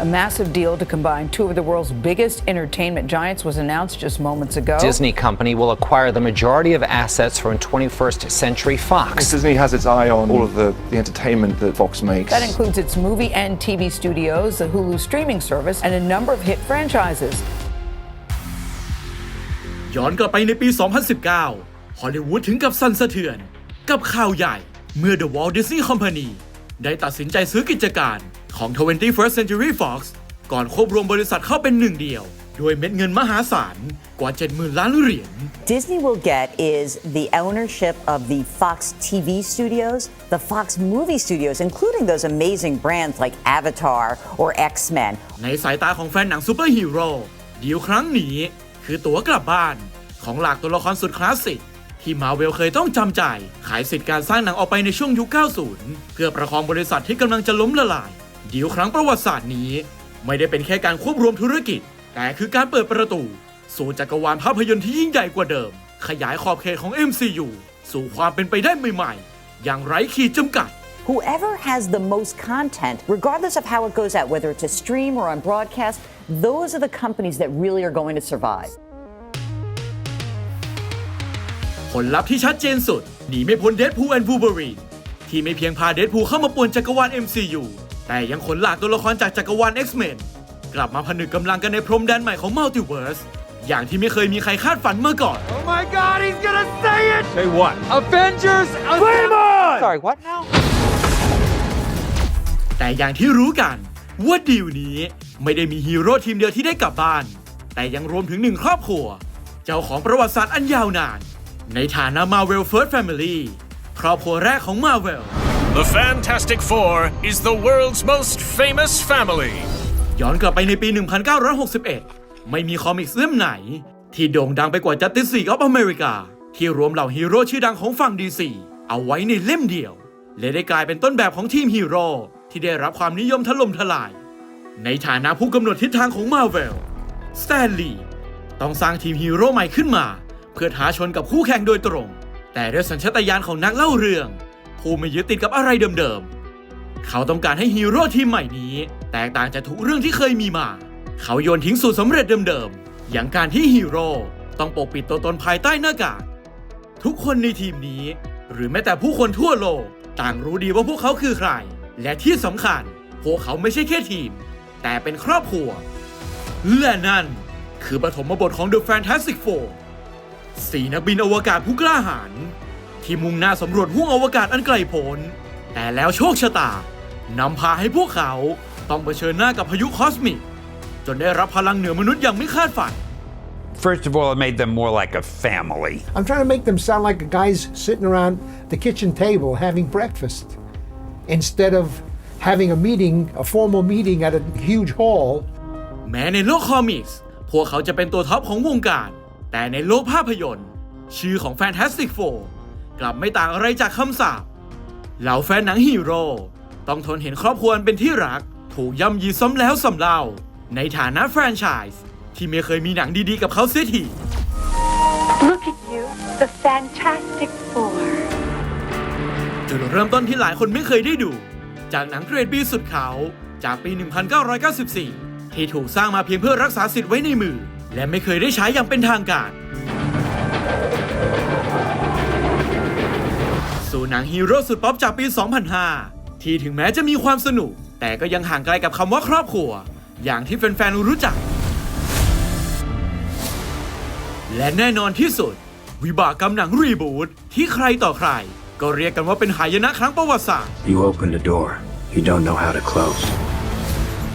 A massive deal to combine two of the world's biggest entertainment giants was announced just moments ago. Disney company will acquire the majority of assets from 21st Century Fox. Disney has its eye on all of the, the entertainment that Fox makes. That includes its movie and TV studios, the Hulu streaming service, and a number of hit franchises. ย้อนกลับไปในปี 2019 ฮอลลีวูดถึงกับสั่นสะเทือน กับข่าวใหญ่เมื่อ The Walt Disney Company ได้ตัดสินใจซื้อกิจการ ของ 21st Century Fox ก่อนควบรวมบริษัทเข้าเป็นหนึ่งเดียว ด้วยเม็ดเงินมหาศาลกว่า 70,000 ล้านเหรียญ Disney will get is the ownership of the Fox TV studios, the Fox movie studios, including those amazing brands like Avatar or X Men. ในสายตาของแฟนหนังซูเปอร์ฮีโร่ดีลครั้งนี้ คือตั๋วกลับบ้าน ของหลากตัวละครสุดคลาสสิก ที่มาเวลเคยต้องจำจ่าย ขายสิทธิ์การสร้างหนังออกไปในช่วงยุค 90 เพื่อประคองบริษัทที่กำลังจะล้มละลาย ดีลครั้งประวัติศาสตร์นี้ ไม่ได้เป็นแค่การควบรวมธุรกิจ แต่คือการเปิดประตู สู่จักรวาลภาพยนตร์ที่ยิ่งใหญ่กว่าเดิม ขยายขอบเขตของ MCU สู่ความเป็นไปได้ใหม่ๆ อย่างไร้ขีดจำกัด Whoever has the most content, regardless of how it goes out, whether it's a stream or on broadcast, those are the companies that really are going to survive. ผลลัพธ์ที่ชัดเจนสุดหนีไม่พ้นเด p พู l แอนด์ l ูเบอรีนที่ไม่เพียงพาเด p พู l เข้ามาป่วนจักรวาล MCU แต่ยังขนหลากตัวละครจากจักรวาล X-Men กลับมาผนึกกำลังกันในพรมแดนใหม่ของมัลติเวิร์สอย่างที่ไม่เคยมีใครคาดฝันมาก่อน Oh my god, he's gonna say it! Say what? Avengers! Flame on! Sorry, what now? แต่อย่างที่รู้กัน ว่าดีลนี้ไม่ได้มีฮีโร่ทีมเดียวที่ได้กลับบ้าน แต่ยังรวมถึงหนึ่งครอบครัว เจ้าของประวัติศาสตร์อันยาวนาน ในฐานะ Marvel First Family ครอบครัวแรกของ Marvel The Fantastic Four is the world's most famous family. ย้อนกลับไปในปี 1961 ไม่มีคอมิกส์เล่มไหน ที่โด่งดังไปกว่า Justice League of America ที่รวมเหล่าฮีโร่ชื่อดังของฝั่ง DC เอาไว้ในเล่มเดียว และได้กลายเป็นต้นแบบของทีมฮีโร่ที่ได้รับความนิยมถล่มทลาย ในฐานะผู้กำหนดทิศทางของ Marvel สแตนลีย์ต้องสร้างทีมฮีโร่ใหม่ขึ้นมา เพื่อท้าชนกับคู่แข่งโดยตรง แต่ด้วยสัญชาตญาณของนักเล่าเรื่อง ผู้ไม่ยึดติดกับอะไรเดิมๆ เขาต้องการให้ฮีโร่ทีมใหม่นี้ แตกต่างจากทุกเรื่องที่เคยมีมา เขาโยนทิ้งสูตรสำเร็จเดิมๆ อย่างการที่ฮีโร่ต้องปกปิดตัวตนภายใต้หน้ากากทุกคนในทีมนี้ หรือแม้แต่ผู้คนทั่วโลก ต่างรู้ดีว่าพวกเขาคือใคร และที่สำคัญ พวกเขาไม่ใช่แค่ทีม แต่เป็นครอบครัว และนั่นคือปฐมบทของ The Fantastic Four สี่นักบินอวกาศผู้กล้าหาญ ที่มุ่งหน้าสำรวจห้วงอวกาศอันไกลโพ้นแต่แล้วโชคชะตานำพาให้พวกเขาต้องเผชิญหน้ากับพายุคอสมิก จนได้รับพลังเหนือมนุษย์อย่างไม่คาดฝัน First of all, it made them more like a family. I'm trying to make them sound like guys sitting around the kitchen table having breakfast instead of having a meeting, a formal meeting at a huge hall แม้ในโลกคอมิกส์ พวกเขาจะเป็นตัวท็อปของวงการ แต่ในโลกภาพยนตร์ ชื่อของ Fantastic Four กลับไม่ต่างอะไรจากคำสาปเหล่าแฟนหนังฮีโร่ต้องทนเห็นครอบครัวอันเป็นที่รัก ถูกย่ำยีซ้ำแล้วซ้ำเล่า ในฐานะแฟรนไชส์ที่ไม่เคยมีหนังดีๆกับเขาเสียที Look at you, the Fantastic Four. จุดเริ่มต้นที่หลายคนไม่เคยได้ดู จากหนังเกรดบีสุดเขาจากปี 1994 ที่ถูกสร้างมาเพียงเพื่อรักษาสิทธิ์ไว้ในมือ และไม่เคยได้ใช้อย่างเป็นทางการ หนังฮีโร่สุดป๊อปจากปี 2005 ที่ถึงแม้จะมีความสนุก แต่ก็ยังห่างไกลกับคำว่าครอบครัว อย่างที่แฟนๆรู้จัก และแน่นอนที่สุด วิบากกรรมหนังรีบูทที่ใครต่อใคร ก็เรียกกันว่าเป็นหายนะครั้งประวัติศาสตร์ You opened a door you don't know how to close.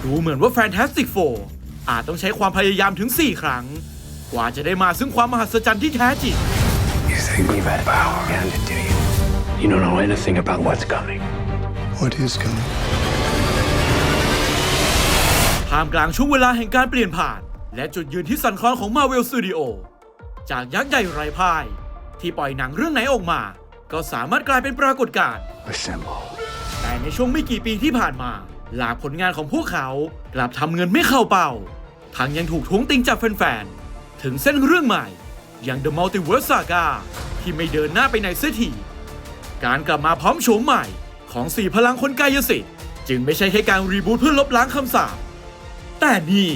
ดูเหมือนว่า Fantastic Four อาจต้องใช้ความพยายามถึง 4 ครั้ง กว่าจะได้มาซึ่งความมหัศจรรย์ที่แท้จริง You think you've had power, and do you? You don't know anything about what's coming. What is coming? ท่ามกลางช่วงเวลาแห่งการเปลี่ยนผ่าน และจุดยืนที่สั่นคลอนของ Marvel Studio จากยักษ์ใหญ่ไร้พ่าย ที่ปล่อยหนังเรื่องไหนออกมา ก็สามารถกลายเป็นปรากฏการณ์ Assemble. แต่ในช่วงไม่กี่ปีที่ผ่านมา หลากผลงานของพวกเขากลับทำเงินไม่เข้าเป้า ทั้งยังถูกท้วงติงจากแฟนๆ ถึงเส้นเรื่องใหม่ อย่าง The Multiverse Saga ที่ไม่เดินหน้าไปไหนเสียที การกลับมาพร้อมโฉมใหม่ของสี่พลังคนกายสิทธิ์จึงไม่ใช่แค่การรีบูทเพื่อลบล้างคำสาปแต่นี่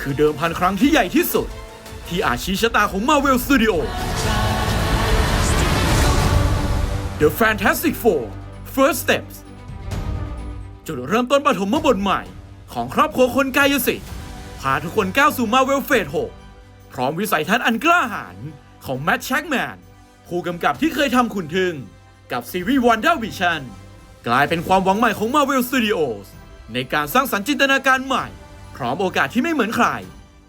คือเดิมพันครั้งที่ใหญ่ที่สุด ที่อาจชี้ชะตาของ Marvel Studio The Fantastic Four First Steps จุดเริ่มต้นปฐมบทใหม่ของครอบครัวคนกายสิทธิ์พาทุกคนก้าวสู่ Marvel Phase 6 พร้อมวิสัยทัศน์อันกล้าหาญของแม t แช k แมนผู้กำกับที่เคยทำขุนทึง กับซีรีส์ WandaVision กลายเป็นความหวังใหม่ของ Marvel Studios ในการสร้างสรรค์จินตนาการใหม่ พร้อมโอกาสที่ไม่เหมือนใคร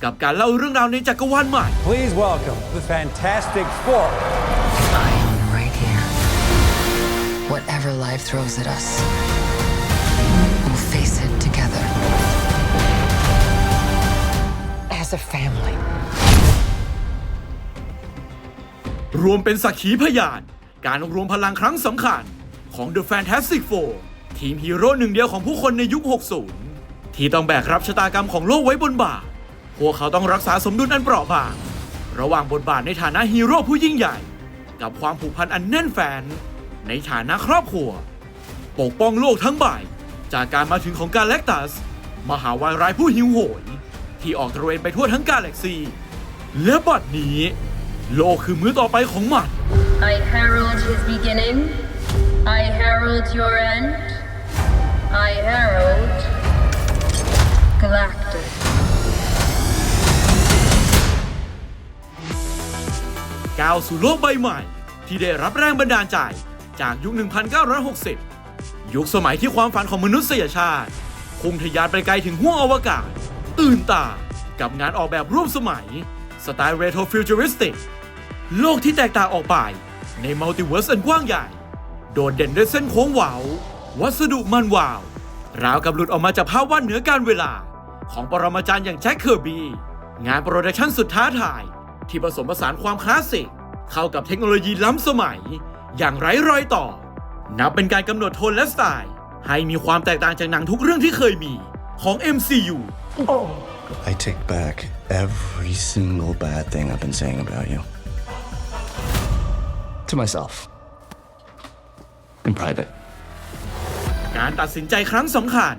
กับการเล่าเรื่องราวในจักรวาลใหม่ Please welcome the Fantastic Four. I am right here. Whatever life throws at us, we'll face it together. As a family. รวมเป็นสักขีพยาน การรวมพลังครั้งสำคัญของ The Fantastic Four ทีมฮีโร่หนึ่งเดียวของผู้คนในยุค 60 ที่ต้องแบกรับชะตากรรมของโลกไว้บนบ่า พวกเขาต้องรักษาสมดุลอันเปราะบาง ระหว่างบทบาทในฐานะฮีโร่ผู้ยิ่งใหญ่ กับความผูกพันอันแน่นแฟน ในฐานะครอบครัว ปกป้องโลกทั้งใบ จากการมาถึงของกาแล็กตัส มหาวายร้ายผู้หิวโหย ที่ออกตระเวนไปทั่วทั้งกาแล็กซี และบัดนี้ โลกคือมือต่อไปของมัน I herald his beginning. I herald your end. I herald Galactus. ก้าวสู่โลกใบใหม่ ที่ได้รับแรงบันดาลใจจากยุค 1960 ยุคสมัยที่ความฝันของมนุษยชาติพุ่งทะยานไปไกลถึงห้วงอวกาศ ตื่นตา กับงานออกแบบร่วมสมัย สไตล์เรโทรฟิวเจอริสติก โลกที่แตกต่างออกไปในมัลติเวิร์สอันกว้างใหญ่ โดดเด่นด้วยเส้นโค้งหวาวัสดุมันวาว ราวกับหลุดออกมาจากภาพวาดเหนือการเวลา ของปรมาจารย์อย่างแจ็คเคอร์บี งานโปรดักชั่นสุดท้าทาย ที่ผสมผสานความคลาสสิก เข้ากับเทคโนโลยีล้ำสมัย อย่างไร้รอยต่อ นับเป็นการกำหนดโทนและสไตล์ ให้มีความแตกต่างจากหนังทุกเรื่องที่เคยมีของ MCU I take back every single bad thing I've been saying about you. To myself. In private. การตัดสินใจครั้งสำคัญ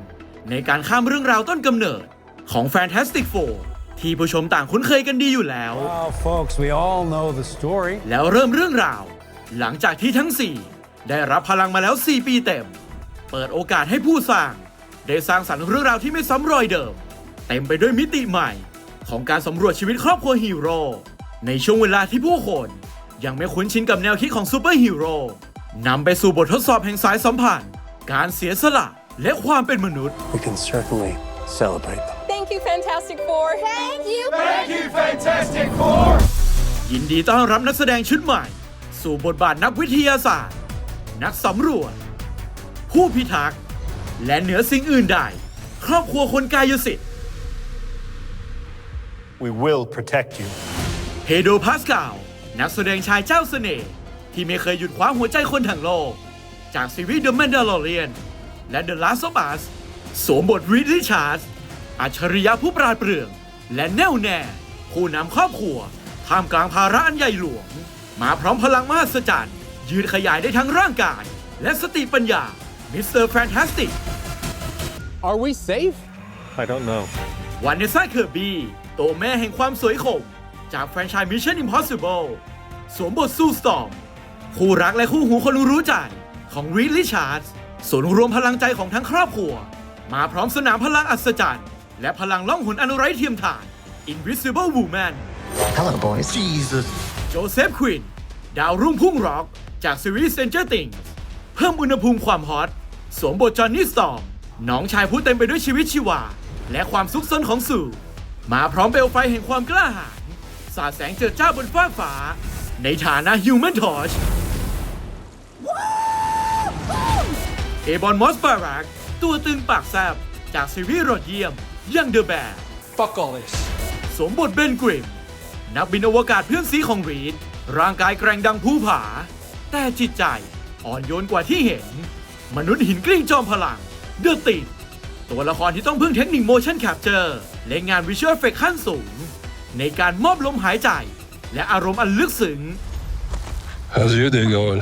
ในการข้ามเรื่องราวต้นกำเนิดของ Fantastic Four ที่ผู้ชมต่างคุ้นเคยกันดีอยู่แล้ว Well, folks, we all know the story. แล้วเริ่มเรื่องราว หลังจากที่ทั้ง 4 ได้รับพลังมาแล้ว 4 ปีเต็ม เปิดโอกาสให้ผู้สร้าง ได้สร้างสรรค์เรื่องราวที่ไม่ซ้ำรอยเดิม เต็มไปด้วยมิติใหม่ ของการสำรวจชีวิตครอบครัวฮีโร่ในช่วงเวลาที่ผู้คน ยังไม่คุ้นชินกับแนวคิดของซูเปอร์ฮีโร่นำไปสู่บททดสอบแห่งสายสัมพันธ์ การเสียสละและความเป็นมนุษย์ We can certainly celebrate them. Thank you, Fantastic Four. Thank you. Thank you, Fantastic Four. ยินดีต้อนรับนักแสดงชุดใหม่ สู่บทบาทนักวิทยาศาสตร์ นักสำรวจ ผู้พิทักษ์ และเหนือสิ่งอื่นใด ครอบครัวคนกายสิทธิ์ We will protect you. เฮโดพาสคาล นักแสดงชายเจ้าเสน่ห์ที่ไม่เคยหยุดคว้าหัวใจคนทั้งโลก จากซีรีส์ The Mandalorian และ The Last of Us สวมบทรีดลิชาร์ดอัจฉริยะผู้ปราดเปรื่อง และแน่วแน่ ผู้นำครอบครัวท่ามกลางภาระอันใหญ่หลวง มาพร้อมพลังมหัศจรรย์ยืดขยายได้ทั้งร่างกาย และสติปัญญามิสเตอร์แฟนตาสติก Are we safe? I don't know. วันเนซ่าเคอร์บี้ตัวแม่แห่งความสวยข่มจากแฟรนไชส์ Mission Impossible สวมบทสู้สตอมคู่รักและคู่หูคนรู้ใจของรีดลิชาร์ดศูนย์รวมพลังใจของทั้งครอบครัว มาพร้อมสนามพลังอัศจรรย์ และพลังล่องหนอนุไร้เทียมทาน Invisible Woman Hello, boys. Jesus. โจเซฟควินดาวรุ่งพุ่งร็อก จากซีรีส์ Stranger Things เพิ่มอุณหภูมิความฮอตสวมบทจอห์นนี่สตอมน้องชายผู้เต็มไปด้วยชีวิตชีวา และความซุกซนของสู่ มาพร้อมเปลวไฟแห่งความกล้าหาญสาดแสงเจิดจ้าบนฟ้ากฟ้า ในฐานะ Human Torch เอบอนมอสบารักตัวตึงปากแซบจากซีรีส์รอดเยี่ยมยังเดอะแบร์ Fuck all this. สวมบทเบนกริม นักบินอวกาศเพื่อนซีของรีด ร่างกายแกร่งดังภูผา แต่จิตใจอ่อนโยนกว่าที่เห็น มนุษย์หินกลิ้งจอมพลัง เดอะติด ตัวละครที่ต้องพึ่งเทคนิค motion capture และงาน visual effect ขั้นสูง ในการมอบลมหายใจ และอารมณ์อันลึกซึ้ง How's your day going?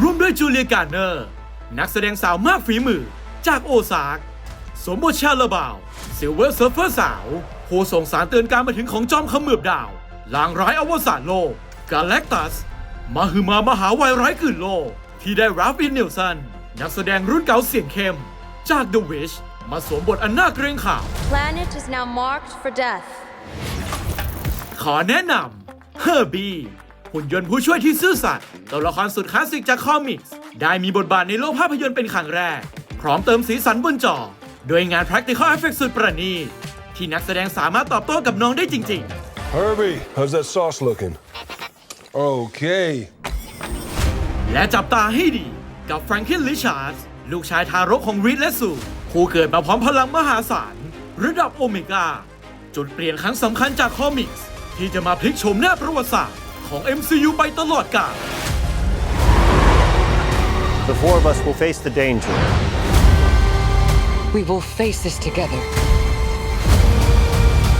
ร่วมด้วยจูเลียการ์เนอร์ นักแสดงสาวมากฝีมือจากโอซากสวมบทชาลาบาวซิลเวอร์เซิร์ฟเฟอร์สาวผู้ส่งสารเตือนการมาถึงของจอมเขมือบดาวลางร้ายอวสานโลกกาแล็กตัสมาฮือมามหาวัยร้ายกลืนโลก ที่ได้ราฟอินเนลสัน นักแสดงรุ่นเก่าเสียงเข้ม จาก The Wish มาสวมบทอันน่าเกรงขาม Planet is now marked for death. ขอแนะนำเฮอร์บี้หุ่นยนต์ผู้ช่วยที่ซื่อสัตย์ตัวละครสุดคลาสสิกจากคอมิกส์ได้มีบทบาทในโลกภาพยนตร์เป็นครั้งแรก พร้อมเติมสีสันบนจอโดยงาน practical effects สุดประณีตที่นักแสดงสามารถตอบโต้กับน้องได้จริง Herbie, how's that sauce looking? Okay. ๆ และจับตาให้ดีกับแฟรงคินลิชาร์ดลูกชายทารกของรีดและสูผู้เกิดมาพร้อมพลังมหาศาลระดับโอเมก้าจุดเปลี่ยนครั้งสำคัญจากคอมิกส์ ที่จะมาพลิกโฉมหน้าประวัติศาสตร์ของ MCU ไปตลอดกาล The four of us will face the danger. We will face this together.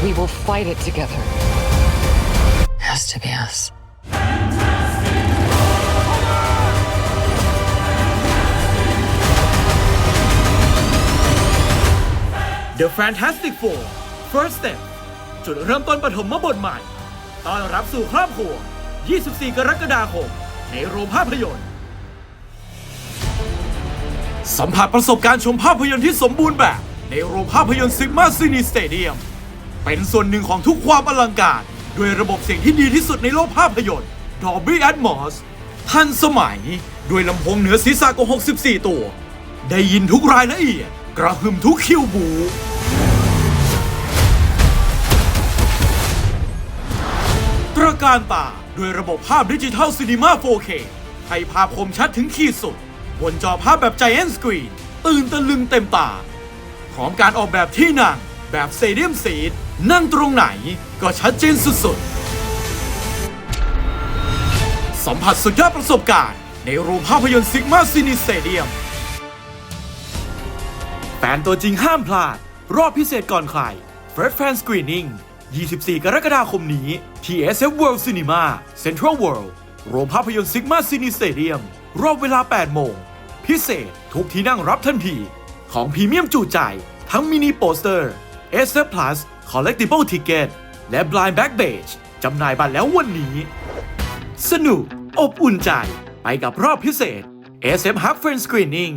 We will fight it together. Has to be us. The Fantastic Four First Step จุดเริ่มต้นปฐมบทใหม่ต้อนรับสู่ครอบครัว 24 กรกฎาคม ในโรงภาพยนตร์ สัมผัสประสบการณ์ชมภาพยนตร์ที่สมบูรณ์แบบ ในโรงภาพยนตร์ซิกมาซินีสเตเดียม เป็นส่วนหนึ่งของทุกความอลังการ ด้วยระบบเสียงที่ดีที่สุดในโลกภาพยนตร์ Dolby Atmos ทันสมัย ด้วยลำโพงเหนือศีรษะกว่า64 ตัว ได้ยินทุกรายละเอียด กระหึ่มทุกคิวบู ตระการตา ด้วยระบบภาพดิจิทัลซีนีมา 4K ให้ภาพคมชัดถึงขีดสุด บนจอภาพแบบ Giant Screen ตื่นตะลึงเต็มตา พร้อมการออกแบบที่นั่งแบบเซเดียมซีดนั่งตรงไหนก็ชัดเจนสุดๆ สัมผัสสุดยอดประสบการณ์ในโรงภาพยนตร์ซิกมาซินีสเตเดียมแฟนตัวจริงห้ามพลาด รอบพิเศษก่อนใคร First Fan Screening 24 กรกฎาคมนี้ที่ SF World Cinema Central World โรงภาพยนตร์ซิกมาซินีสเตเดียมรอบเวลา 8 โมง พิเศษทุกที่นั่งรับทันที ของพรีเมียมจุใจ ทั้งมินิโปสเตอร์ SF Plus Collectible Ticket และ Blind Backstage จำหน่ายบัตรแล้ววันนี้ สนุก อบอุ่นใจ ไปกับรอบพิเศษ SF Hub Friend Screening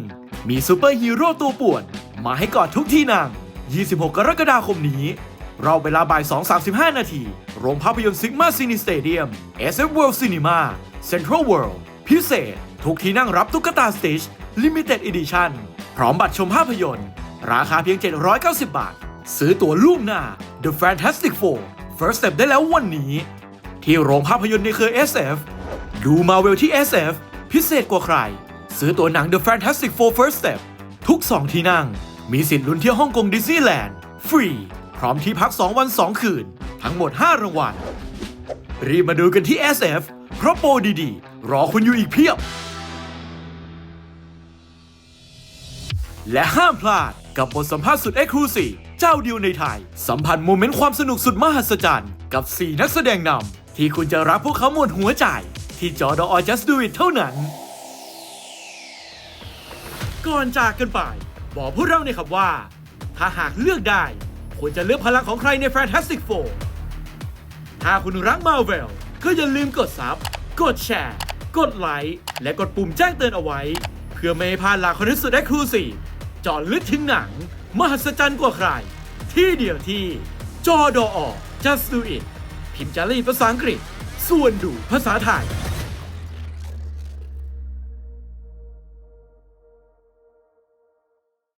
มีซูเปอร์ฮีโร่ตัวป่วน มาให้กอดทุกที่นั่ง 26 กรกฎาคมนี้ เราเวลาบ่าย 2.35 นาที โรงภาพยนตร์ซิกมาซินีสเตเดียม SF World Cinema Central World พิเศษ ทุกที่นั่งรับตุ๊กตาสติช Limited Edition พร้อมบัตรชมภาพยนตร์ ราคาเพียง 790 บาท ซื้อตั๋วล่วงหน้า The Fantastic Four First Step ได้แล้ววันนี้ ที่โรงภาพยนตร์ในเครือ SF ดูมาเวลที่ SF พิเศษกว่าใคร ซื้อตั๋วหนัง The Fantastic Four First Step ทุก 2 ที่นั่ง มีสิทธิ์ลุ้นเที่ยวฮ่องกงดิสนีย์แลนด์ฟรี พร้อมที่พัก 2 วัน 2 คืน ทั้งหมด 5รางวัลรีบมาดูกันที่ SF เพราะโปรดีๆ รอคุณอยู่อีกเพียบ และห้ามพลาดกับบทสัมภาษณ์สุดเอ็กซ์คลูซีฟเจ้าเดียวในไทย สัมผัสโมเมนต์ความสนุกสุดมหัศจรรย์ กับ 4 นักแสดงนำที่คุณจะรักพวกเขาหมดหัวใจ ที่จอดอ Just Do It เท่านั้น ก่อนจากกันไป บอกพวกเราเนี่อยครับว่า ถ้าหากเลือกได้ ควรจะเลือกพลังของใครใน Fantastic Four ถ้าคุณรักมาเวลก็อย่าลืมกดซับ กดแชร์ กดไลค์ และกดปุ่มแจ้งเตือนเอาไว้ เพื่อไม่ให้พลาดหลักคอนเทนต์สุด e อ c l u s i v e เจอลึกถึงหนัง มหัศจรรย์กว่าใคร ที่เดียวที่ จอดอ Just Do It พิมพ์จารีภาษาอังกฤษ ส่วนดูภาษาไทย